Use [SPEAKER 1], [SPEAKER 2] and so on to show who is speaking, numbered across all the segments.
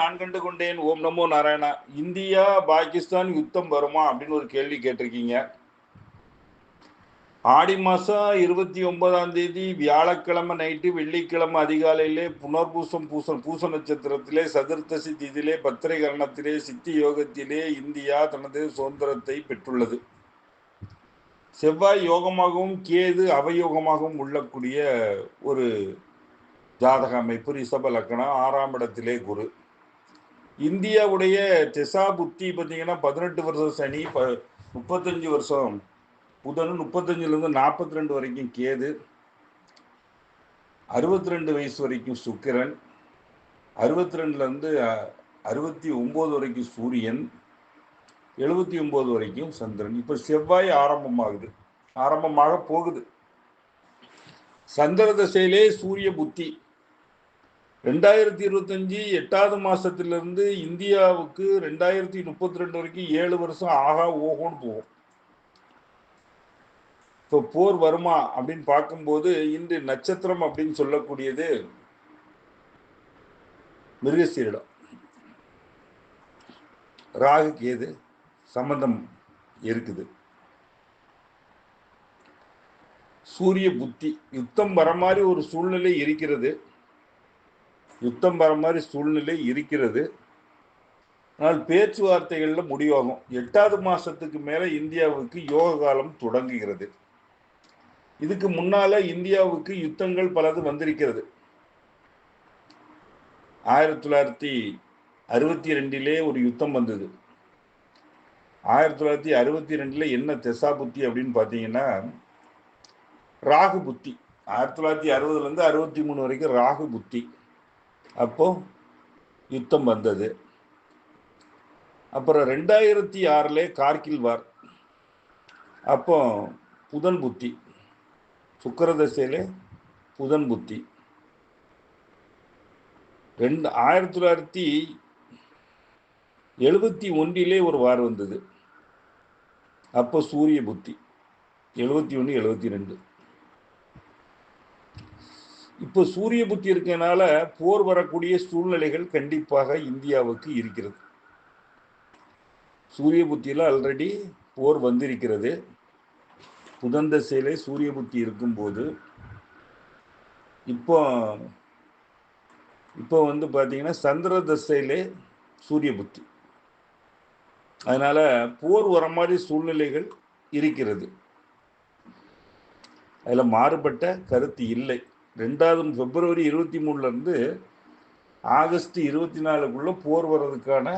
[SPEAKER 1] நான் கண்டு கொண்டேன் ஓம் நமோ நாராயணா. இந்தியா பாகிஸ்தான் யுத்தம் வருமா அப்படின்னு ஒரு கேள்வி கேட்டிருக்கீங்க. ஆடி மாசம் இருபத்தி ஒன்பதாம் தேதி வியாழக்கிழமை நைட்டு வெள்ளிக்கிழமை அதிகாலையிலே புனர்பூசம் பூசம் பூச நட்சத்திரத்திலே சதுர்த்தசி திதியிலே பத்திரை கரணத்திலே சித்தி யோகத்திலே இந்தியா தனது சுதந்திரத்தை பெற்றுள்ளது. செவ்வாய் யோகமாகவும் கேது அவயோகமாகவும் உள்ளக்கூடிய ஒரு ஜாதக அமைப்பு ரிஷப லக்கணம் ஆறாம் இடத்திலே குரு. இந்தியாவுடைய திசா புத்தி பார்த்தீங்கன்னா பதினெட்டு வருஷம் சனி ப முப்பத்தஞ்சு வருஷம் புதன் முப்பத்தஞ்சுலேருந்து நாற்பத்தி ரெண்டு வரைக்கும் கேது அறுபத்தி ரெண்டு வயசு வரைக்கும் சுக்கிரன் அறுபத்தி ரெண்டுலேருந்து அறுபத்தி ஒம்பது வரைக்கும் சூரியன் எழுபத்தி ஒம்பது வரைக்கும் சந்திரன். இப்போ செவ்வாய் ஆரம்பமாகுது. ஆரம்பமாக போகுது. சந்திர தசையிலே சூரிய புத்தி. ரெண்டாயிரத்தி இருபத்தஞ்சி எட்டாவது மாசத்திலிருந்து இந்தியாவுக்கு ரெண்டாயிரத்தி முப்பத்தி ரெண்டு வரைக்கும் ஏழு வருஷம் ஆகா ஓகோன்னு போகும். இப்போ போர் வருமா அப்படின்னு பார்க்கும்போது இன்று நட்சத்திரம் அப்படின்னு சொல்லக்கூடியது மிருகசீரிடம். ராகுக்கு ஏது சம்பந்தம் இருக்குது. சூரிய புத்தி யுத்தம் வர மாதிரி ஒரு சூழ்நிலை இருக்கிறது. யுத்தம் வர மாதிரி சூழ்நிலை இருக்கிறது. ஆனால் பேச்சுவார்த்தைகளில் முடிவாகும். எட்டாவது மாதத்துக்கு மேலே இந்தியாவுக்கு யோக காலம் தொடங்குகிறது. இதுக்கு முன்னால இந்தியாவுக்கு யுத்தங்கள் பலது வந்திருக்கிறது. ஆயிரத்தி தொள்ளாயிரத்தி அறுபத்தி ரெண்டிலே ஒரு யுத்தம் வந்தது. ஆயிரத்தி தொள்ளாயிரத்தி அறுபத்தி ரெண்டில் என்ன தெசா புத்தி அப்படின்னு பார்த்தீங்கன்னா ராகு புத்தி. ஆயிரத்தி தொள்ளாயிரத்தி அறுபதுலேருந்து அறுபத்தி மூணு வரைக்கும் ராகு புத்தி. அப்போ யுத்தம் வந்தது. அப்புறம் ரெண்டாயிரத்தி ஆறில் கார்கில் வார். அப்போ புதன் புத்தி. சுக்கரதசையில் புதன் புத்தி. ரெண்டு ஆயிரத்தி தொள்ளாயிரத்தி எழுபத்தி ஒன்றிலே ஒரு வார் வந்தது. அப்போ சூரிய புத்தி. எழுபத்தி ஒன்று எழுபத்தி ரெண்டு. இப்போ சூரிய புத்தி இருக்கனால போர் வரக்கூடிய சூழ்நிலைகள் கண்டிப்பாக இந்தியாவுக்கு இருக்கிறது. சூரிய புத்தியில் ஆல்ரெடி போர் வந்திருக்கிறது. புதன் தசையிலே சூரிய புத்தி இருக்கும்போது இப்போ இப்போ வந்து பார்த்தீங்கன்னா சந்திர தசையிலே சூரிய புத்தி. அதனால் போர் வர மாதிரி சூழ்நிலைகள் இருக்கிறது. அதில் மாறுபட்ட கருத்து இல்லை. ரெண்டாவது பிப்ரவரி இருபத்தி மூணுலேருந்து ஆகஸ்ட் இருபத்தி நாலுக்குள்ள போர் வர்றதுக்கான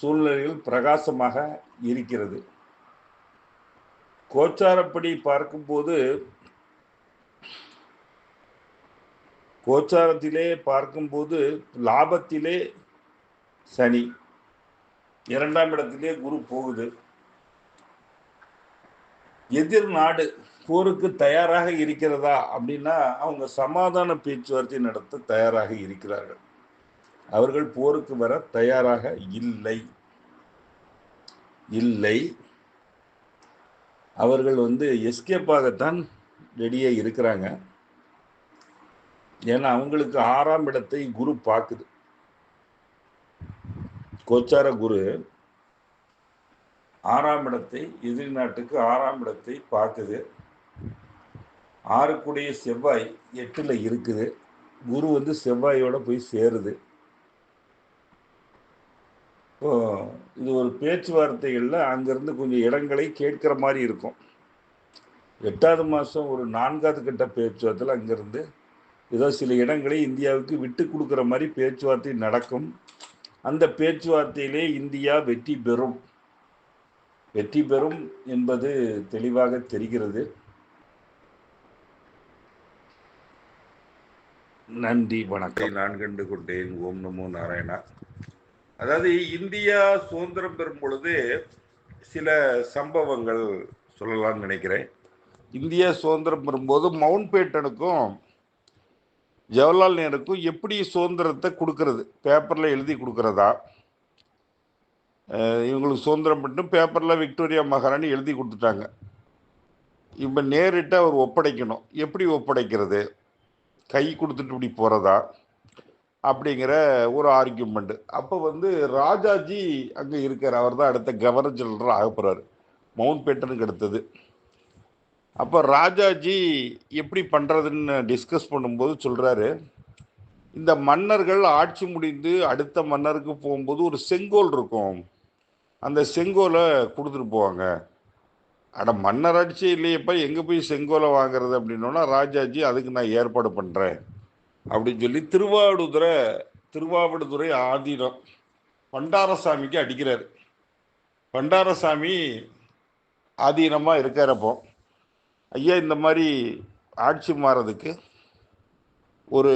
[SPEAKER 1] சூழ்நிலைகள் பிரகாசமாக இருக்கிறது. கோச்சாரப்படி பார்க்கும்போது கோச்சாரத்திலே பார்க்கும்போது லாபத்திலே சனி இரண்டாம் இடத்திலே குரு போகுது. எதிர் நாடு போருக்கு தயாராக இருக்கிறதா அப்படின்னா அவங்க சமாதான பேச்சுவார்த்தை நடத்த தயாராக இருக்கிறார்கள். அவர்கள் போருக்கு வர தயாராக இல்லை. இல்லை. அவர்கள் வந்து எஸ்கேப்பாகத்தான் ரெடியாக இருக்கிறாங்க. ஏன்னா அவங்களுக்கு ஆறாம் இடத்தை குரு பார்க்குது. கோச்சார குரு ஆறாம் இடத்தை எதிரி நாட்டுக்கு ஆறாம் இடத்தை பார்க்குது. ஆறுக்குடைய செவ்வாய் எட்டில் இருக்குது. குரு வந்து செவ்வாயோட போய் சேருது. இப்போ இது ஒரு பேச்சுவார்த்தைகளில் அங்கேருந்து கொஞ்சம் இடங்களை கேட்குற மாதிரி இருக்கும். எட்டாவது மாதம் ஒரு நான்காவது கட்ட பேச்சுவார்த்தையில் அங்கேருந்து ஏதோ சில இடங்களை இந்தியாவுக்கு விட்டு கொடுக்குற மாதிரி பேச்சுவார்த்தை நடக்கும். அந்த பேச்சுவார்த்தையிலே இந்தியா வெற்றி பெறும். வெற்றி பெறும் என்பது தெளிவாக தெரிகிறது. நன்றி வணக்கம். நான் கண்டு கொண்டேன். ஓம் நமோ நாராயணா. அதாவது இந்தியா சுதந்திரம் பெறும் பொழுது சில சம்பவங்கள் சொல்லலாம்னு நினைக்கிறேன். இந்தியா சுதந்திரம் பெறும்போது மவுண்ட் பேட்டனுக்கும் ஜவஹர்லால் நேருக்கும் எப்படி சுதந்திரத்தை கொடுக்கறது? பேப்பரில் எழுதி கொடுக்குறதா? இவங்களுக்கு சுதந்திரம் மட்டும் பேப்பரில் விக்டோரியா மகாராணி எழுதி கொடுத்துட்டாங்க. இப்போ நேரிட்டு அவர் ஒப்படைக்கணும். எப்படி ஒப்படைக்கிறது? கை கொடுத்துட்டு இப்படி போகிறதா அப்படிங்கிற ஒரு ஆர்கியூமெண்ட் அப்போ வந்து ராஜாஜி அங்கே இருக்கார். அவர் தான் அடுத்த கவர்னர் ஜெனரல் ஆக போகிறார் மவுண்ட் பேட்டனுக்கு அடுத்தது. அப்போ ராஜாஜி எப்படி பண்ணுறதுன்னு டிஸ்கஸ் பண்ணும்போது சொல்கிறாரு இந்த மன்னர்கள் ஆட்சி முடிந்து அடுத்த மன்னருக்கு போகும்போது ஒரு செங்கோல் இருக்கும். அந்த செங்கோலை கொடுத்துட்டு போவாங்க. அட மன்னர் ஆட்சி இல்லையப்பா எங்கே போய் செங்கோலை வாங்குறது அப்படின்னோன்னா ராஜாஜி அதுக்கு நான் ஏற்பாடு பண்ணுறேன் அப்படின்னு சொல்லி திருவாவடுதுறை திருவாவடுதுறை ஆதீனம் பண்டாரசாமிக்கு அடிக்கிறார். பண்டாரசாமி ஆதீனமாக இருக்கார் ஐயா இந்த மாதிரி ஆட்சி மாறதுக்கு ஒரு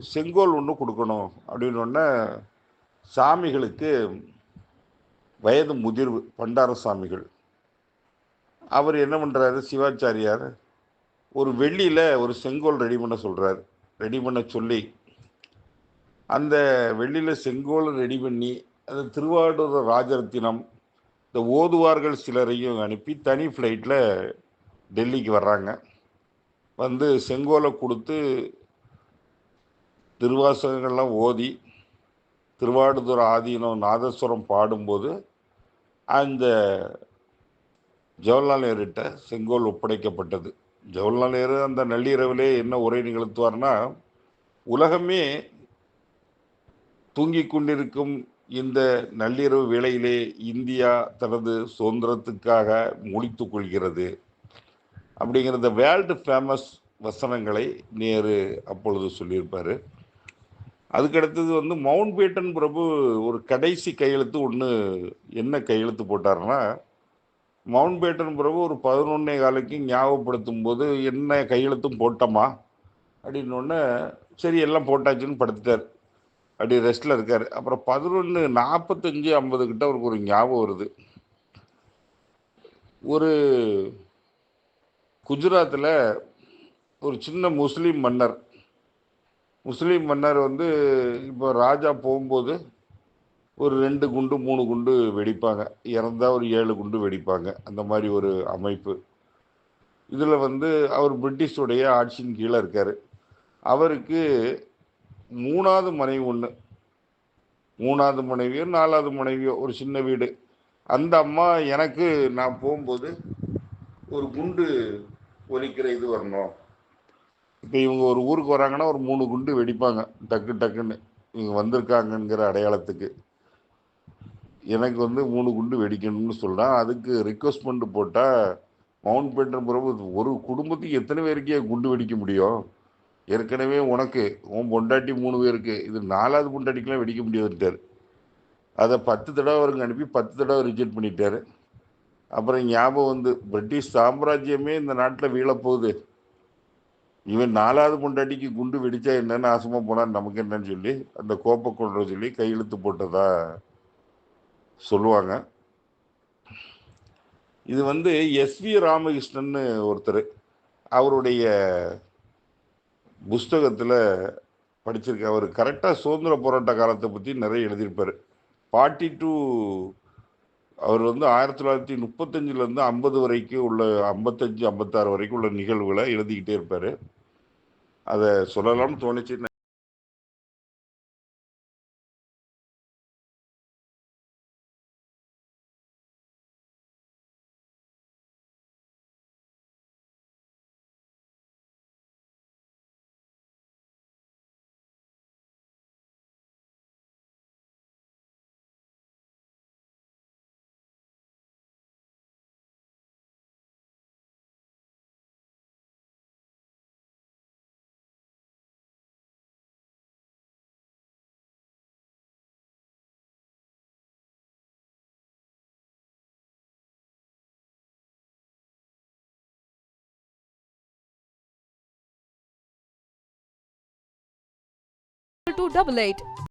[SPEAKER 1] செங்கோல் ஒன்று கொடுக்கணும் அப்படின்னோடனே சாமிகளுக்கு வயது முதிர்வு பண்டார சாமிகள் அவர் என்ன பண்ணுறாரு சிவாச்சாரியார் ஒரு வெள்ளியில் ஒரு செங்கோல் ரெடி பண்ண சொல்கிறார் ரெடி பண்ண சொல்லி அந்த வெள்ளியில் செங்கோல் ரெடி பண்ணி அந்த திருவாரூர் ராஜரத்தினம் இந்த ஓதுவார்கள் சிலரையும் அனுப்பி தனி ஃப்ளைட்டில் டெல்லிக்கு வர்றாங்க. வந்து செங்கோலை கொடுத்து திருவாசகங்கள்லாம் ஓதி திருவாடுதுறை ஆதீனம் நாதஸ்வரம் பாடும்போது அந்த ஜவஹர்லால் நேருகிட்ட செங்கோல் ஒப்படைக்கப்பட்டது. ஜவஹர்லால் நேரு அந்த நள்ளிரவிலே என்ன உரை நிகழ்த்துவார்னா உலகமே தூங்கிக் கொண்டிருக்கும் இந்த நள்ளிரவு வேளையிலே இந்தியா தனது சுதந்திரத்துக்காக முடித்துக் கொள்கிறது அப்படிங்கிறத வேர்ல்டு ஃபேமஸ் வசனங்களை நேரு அப்பொழுது சொல்லியிருப்பார். அதுக்கடுத்தது வந்து மவுண்ட் பேட்டன் பிரபு ஒரு கடைசி கையெழுத்து ஒன்று என்ன கையெழுத்து போட்டார்னா மவுண்ட் பேட்டன் பிரபு ஒரு பதினொன்னே காலைக்கு ஞாபகப்படுத்தும் போது என்ன கையெழுத்தும் போட்டோமா? அப்படின்னு சரி எல்லாம் போட்டாச்சுன்னு படுத்துட்டார். அப்படி ரெஸ்ட்டில் இருக்கார். அப்புறம் பதினொன்று நாற்பத்தஞ்சு ஐம்பது கிட்ட அவருக்கு ஒரு ஞாபகம் வருது. ஒரு குஜராத்தில் ஒரு சின்ன முஸ்லீம் மன்னர். முஸ்லீம் மன்னர் வந்து இப்போ ராஜா போகும்போது ஒரு ரெண்டு குண்டு மூணு குண்டு வெடிப்பாங்க. இறந்தால் ஒரு ஏழு குண்டு வெடிப்பாங்க. அந்த மாதிரி ஒரு அமைப்பு. இதில் வந்து அவர் பிரிட்டிஷுடைய ஆட்சியின் கீழே இருக்கார். அவருக்கு மூணாவது மனைவி ஒன்று மூணாவது மனைவியோ நாலாவது மனைவியோ ஒரு சின்ன வீடு. அந்த அம்மா எனக்கு நான் போகும்போது ஒரு குண்டு ஒலிக்கிற இது வரணும். இப்போ இவங்க ஒரு ஊருக்கு வராங்கன்னா ஒரு மூணு குண்டு வெடிப்பாங்க. டக்கு டக்குன்னு இவங்க வந்திருக்காங்கங்கிற அடையாளத்துக்கு. எனக்கு வந்து மூணு குண்டு வெடிக்கணும்னு சொல்கிறான் அதுக்கு ரிக்வஸ்ட்மெண்ட் போட்டால் மவுண்ட் பேட்டன் பிரபு ஒரு குடும்பத்துக்கு எத்தனை பேருக்கே குண்டு வெடிக்க முடியும்? ஏற்கனவே உனக்கு உன் பொண்டாட்டி மூணு பேருக்கு இது நாலாவது பொண்டாட்டிக்கெலாம் வெடிக்க முடியாதுட்டார் அதை பத்து தடவை அவருக்கு அனுப்பி பத்து தடவை ரிஜெக்ட் பண்ணிட்டார். அப்புறம் ஞாபகம் வந்து பிரிட்டிஷ் சாம்ராஜ்யமே இந்த நாட்டில் வீழப்போகுது. இவன் நாலாவது பொண்டாட்டிக்கு குண்டு வெடித்தா என்னன்னு ஆசமாக போனான்னு நமக்கு என்னன்னு சொல்லி அந்த கோப்பை கொண்டு சொல்லி கையெழுத்து போட்டதா? சொல்லுவாங்க. இது வந்து எஸ்வி ராமகிருஷ்ணன்னு ராமகிருஷ்ணன் ஒருத்தர் அவருடைய புஸ்தகத்தில் படிச்சிருக்க அவர் கரெக்டாக சுதந்திர போராட்ட காலத்தை பற்றி நிறைய எழுதியிருப்பார். ஃபார்ட்டி டூ அவர் வந்து ஆயிரத்தி தொள்ளாயிரத்தி முப்பத்தஞ்சிலேருந்து ஐம்பது வரைக்கும் உள்ள ஐம்பத்தஞ்சு ஐம்பத்தாறு வரைக்கும் உள்ள நிகழ்வுகளை எழுதிக்கிட்டே இருப்பார். அதை சொல்லலாம்னு தோணுச்சு
[SPEAKER 2] To double eight.